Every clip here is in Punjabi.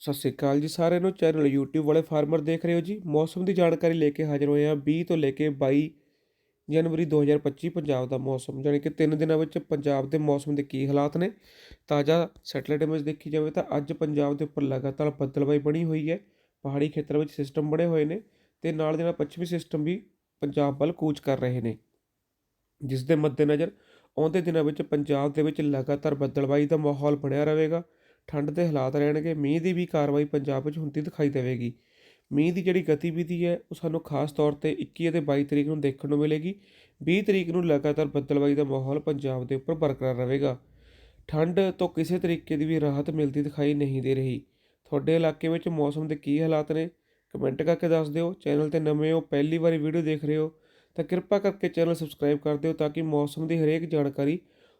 ਸਤਿ ਸ਼੍ਰੀ ਅਕਾਲ ਜੀ ਸਾਰਿਆਂ ਨੂੰ। ਚੈਨਲ YouTube ਵਾਲੇ ਫਾਰਮਰ ਦੇਖ ਰਹੇ ਹੋ ਜੀ। ਮੌਸਮ ਦੀ ਜਾਣਕਾਰੀ ਲੈ ਕੇ ਹਾਜ਼ਰ ਹੋਏ ਹਾਂ 20 ਤੋਂ ਲੈ ਕੇ 22 ਜਨਵਰੀ 2025 ਪੰਜਾਬ ਦਾ ਮੌਸਮ। ਜਾਣੀ ਕਿ ਤਿੰਨ ਦਿਨਾਂ ਵਿੱਚ ਪੰਜਾਬ ਦੇ ਮੌਸਮ ਦੇ ਕੀ ਹਾਲਾਤ ਨੇ? ਤਾਜ਼ਾ ਸੈਟਲਾਈਟ ਇਮੇਜ ਦੇਖੀ ਜਾਵੇ ਤਾਂ ਅੱਜ ਪੰਜਾਬ ਦੇ ਉੱਪਰ ਲਗਾਤਾਰ ਬੱਦਲਬਾਈ ਬਣੀ ਹੋਈ ਹੈ। ਪਹਾੜੀ ਖੇਤਰਾਂ ਵਿੱਚ ਸਿਸਟਮ ਬਣੇ ਹੋਏ ਨੇ ਤੇ ਨਾਲ ਦੇ ਨਾਲ ਪੱਛਮੀ ਸਿਸਟਮ ਵੀ ਪੰਜਾਬ ਵੱਲ ਕੂਚ ਕਰ ਰਹੇ ਨੇ। ਜਿਸ ਦੇ ਮੱਦੇਨਜ਼ਰ ਆਉਂਦੇ ਦਿਨਾਂ ਵਿੱਚ ਪੰਜਾਬ ਦੇ ਵਿੱਚ ਲਗਾਤਾਰ ਬੱਦਲਬਾਈ ਦਾ ਮਾਹੌਲ ਬਣਿਆ ਰਹੇਗਾ। ਠੰਡ ਦੇ ਹਾਲਾਤ ਰਹਿਣਗੇ, ਮੀਂਹ ਦੀ ਵੀ ਕਾਰਵਾਈ ਪੰਜਾਬ ਵਿੱਚ ਹੁੰਦੀ ਦਿਖਾਈ ਦੇਵੇਗੀ। ਮੀਂਹ ਦੀ ਜਿਹੜੀ ਗਤੀਵਿਧੀ ਹੈ, ਉਹ ਸਾਨੂੰ ਖਾਸ ਤੌਰ ਤੇ 21 ਅਤੇ 22 ਤਰੀਕ ਨੂੰ ਦੇਖਣ ਨੂੰ ਮਿਲੇਗੀ। 20 ਤਰੀਕ ਨੂੰ ਲਗਾਤਾਰ ਬੱਦਲਬਾਈ ਦਾ ਮਾਹੌਲ ਪੰਜਾਬ ਦੇ ਉੱਪਰ ਬਰਕਰਾਰ ਰਹੇਗਾ। ਠੰਡ ਤੋਂ ਕਿਸੇ ਤਰੀਕੇ ਦੀ ਵੀ ਰਾਹਤ ਮਿਲਦੀ ਦਿਖਾਈ ਨਹੀਂ ਦੇ ਰਹੀ। ਤੁਹਾਡੇ ਇਲਾਕੇ ਵਿੱਚ ਮੌਸਮ ਦੇ ਕੀ ਹਾਲਾਤ ਨੇ? ਕਮੈਂਟ ਕਰਕੇ ਦੱਸ ਦਿਓ। ਚੈਨਲ ਤੇ ਨਵੇਂ ਹੋ, ਪਹਿਲੀ ਵਾਰੀ ਵੀਡੀਓ ਦੇਖ ਰਹੇ ਹੋ, ਤਾਂ ਕਿਰਪਾ ਕਰਕੇ ਚੈਨਲ ਸਬਸਕ੍ਰਾਈਬ ਕਰ ਦਿਓ ਤਾਂ ਕਿ ਮੌਸਮ ਦੀ ਹਰੇਕ ਜਾਣਕਾਰੀ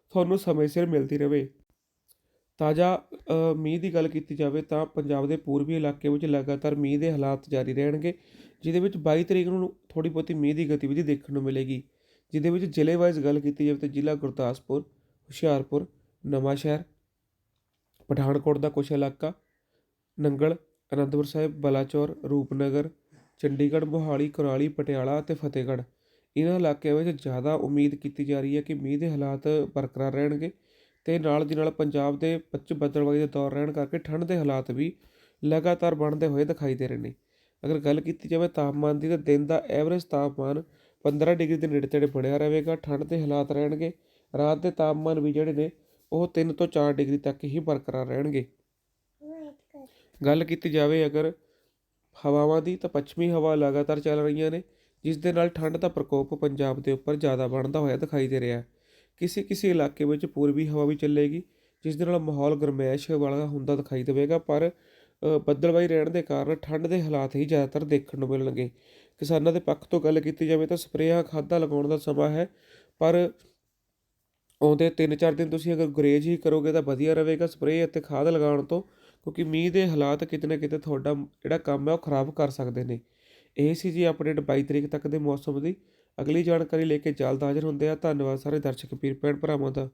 ਤੁਹਾਨੂੰ ਸਮੇਂ ਸਿਰ ਮਿਲਦੀ ਰਹੇ। ਤਾਜ਼ਾ ਮੀਂਹ ਦੀ ਗੱਲ ਕੀਤੀ ਜਾਵੇ ਤਾਂ ਪੰਜਾਬ ਦੇ ਪੂਰਬੀ ਇਲਾਕੇ ਵਿੱਚ ਲਗਾਤਾਰ ਮੀਂਹ ਦੇ ਹਾਲਾਤ ਜਾਰੀ ਰਹਿਣਗੇ, ਜਿਹਦੇ ਵਿੱਚ 22 ਤਰੀਕ ਨੂੰ ਥੋੜੀ ਬਹੁਤੀ ਮੀਂਹ ਦੀ ਗਤੀਵਿਧੀ ਦੇਖਣ ਨੂੰ ਮਿਲੇਗੀ, ਜਿਹਦੇ ਵਿੱਚ ਜ਼ਿਲ੍ਹੇ ਵਾਈਜ਼ ਗੱਲ ਕੀਤੀ ਜਾਵੇ ਤਾਂ ਜ਼ਿਲ੍ਹਾ ਗੁਰਦਾਸਪੁਰ, ਹੁਸ਼ਿਆਰਪੁਰ, ਨਵਾਂਸ਼ਹਿਰ, ਪਠਾਨਕੋਟ ਦਾ ਕੁਝ ਇਲਾਕਾ, ਨੰਗਲ, ਅਨੰਦਪੁਰ ਸਾਹਿਬ, ਬਲਾਚੌਰ, ਰੂਪਨਗਰ, ਚੰਡੀਗੜ੍ਹ, ਮੋਹਾਲੀ, ਕੁਰਾਲੀ, ਪਟਿਆਲਾ ਅਤੇ ਫਤਿਹਗੜ੍ਹ। ਇਹਨਾਂ ਇਲਾਕਿਆਂ ਵਿੱਚ ਜ਼ਿਆਦਾ ਉਮੀਦ ਕੀਤੀ ਜਾ ਰਹੀ ਹੈ ਕਿ ਮੀਂਹ ਦੇ ਹਾਲਾਤ ਬਰਕਰਾਰ ਰਹਿਣਗੇ ਅਤੇ ਨਾਲ ਦੀ ਨਾਲ ਪੰਜਾਬ ਦੇ ਵਿੱਚ ਬੱਦਲਬਾਈ ਦਾ ਦੌਰ ਰਹਿਣ ਕਰਕੇ ਠੰਡ ਦੇ ਹਾਲਾਤ ਵੀ ਲਗਾਤਾਰ ਬਣਦੇ ਹੋਏ ਦਿਖਾਈ ਦੇ ਰਹੇ ਨੇ। ਅਗਰ ਗੱਲ ਕੀਤੀ ਜਾਵੇ ਤਾਪਮਾਨ ਦੀ ਤਾਂ ਦਿਨ ਦਾ ਐਵਰੇਜ ਤਾਪਮਾਨ 15 ਡਿਗਰੀ ਦੇ ਨੇੜੇ ਤੇੜੇ ਬਣਿਆ ਰਹੇਗਾ, ਠੰਡ ਦੇ ਹਾਲਾਤ ਰਹਿਣਗੇ, ਰਾਤ ਦੇ ਤਾਪਮਾਨ ਵੀ ਜਿਹੜੇ ਨੇ ਉਹ 3 ਤੋਂ 4 ਡਿਗਰੀ ਤੱਕ ਹੀ ਬਰਕਰਾਰ ਰਹਿਣਗੇ। ਗੱਲ ਕੀਤੀ ਜਾਵੇ ਅਗਰ ਹਵਾਵਾਂ ਦੀ ਤਾਂ ਪੱਛਮੀ ਹਵਾ ਲਗਾਤਾਰ ਚੱਲ ਰਹੀਆਂ ਨੇ, ਜਿਸ ਦੇ ਨਾਲ ਠੰਡ ਦਾ ਪ੍ਰਕੋਪ ਪੰਜਾਬ ਦੇ ਉੱਪਰ ਜ਼ਿਆਦਾ ਬਣਦਾ ਹੋਇਆ ਦਿਖਾਈ ਦੇ ਰਿਹਾ ਹੈ। ਕਿਸੇ ਕਿਸੇ ਇਲਾਕੇ ਵਿੱਚ ਪੂਰਬੀ ਹਵਾ ਵੀ ਚੱਲੇਗੀ ਜਿਸ ਦੇ ਨਾਲ ਮਾਹੌਲ ਗਰਮੈਸ਼ ਵਾਲਾ ਹੁੰਦਾ ਦਿਖਾਈ ਦੇਵੇਗਾ ਪਰ ਅ, ਬੱਦਲਬਾਈ ਰਹਿਣ ਦੇ ਕਾਰਨ ਠੰਡ ਦੇ ਹਾਲਾਤ ਹੀ ਜ਼ਿਆਦਾਤਰ ਦੇਖਣ ਨੂੰ ਮਿਲਣਗੇ। ਕਿਸਾਨਾਂ ਦੇ ਪੱਖ ਤੋਂ ਗੱਲ ਕੀਤੀ ਜਾਵੇ ਤਾਂ ਸਪਰੇਆਂ ਖਾਦਾਂ ਲਗਾਉਣ ਦਾ ਸਮਾਂ ਹੈ ਪਰ ਆਉਂਦੇ 3-4 ਦਿਨ ਤੁਸੀਂ ਅਗਰ ਗੁਰੇਜ ਹੀ ਕਰੋਗੇ ਤਾਂ ਵਧੀਆ ਰਹੇਗਾ ਸਪਰੇਅ ਅਤੇ ਖਾਦ ਲਗਾਉਣ ਤੋਂ ਕਿਉਂਕਿ ਮੀਂਹ ਦੇ ਹਾਲਾਤ ਕਿਤੇ ਨਾ ਕਿਤੇ ਤੁਹਾਡਾ ਜਿਹੜਾ ਕੰਮ ਹੈ ਉਹ ਖਰਾਬ ਕਰ ਸਕਦੇ ਨੇ। ਇਹ ਸੀ ਜੀ ਅਪਡੇਟ 22 ਤਰੀਕ ਤੱਕ ਦੇ ਮੌਸਮ ਦੀ। ਅਗਲੀ ਜਾਣਕਾਰੀ ਲੈ ਕੇ ਜਲਦ ਹਾਜ਼ਰ ਹੁੰਦੇ ਆ। ਧੰਨਵਾਦ ਸਾਰੇ ਦਰਸ਼ਕ, ਵੀਰ, ਭੈਣ, ਭਰਾਵਾਂ ਦਾ।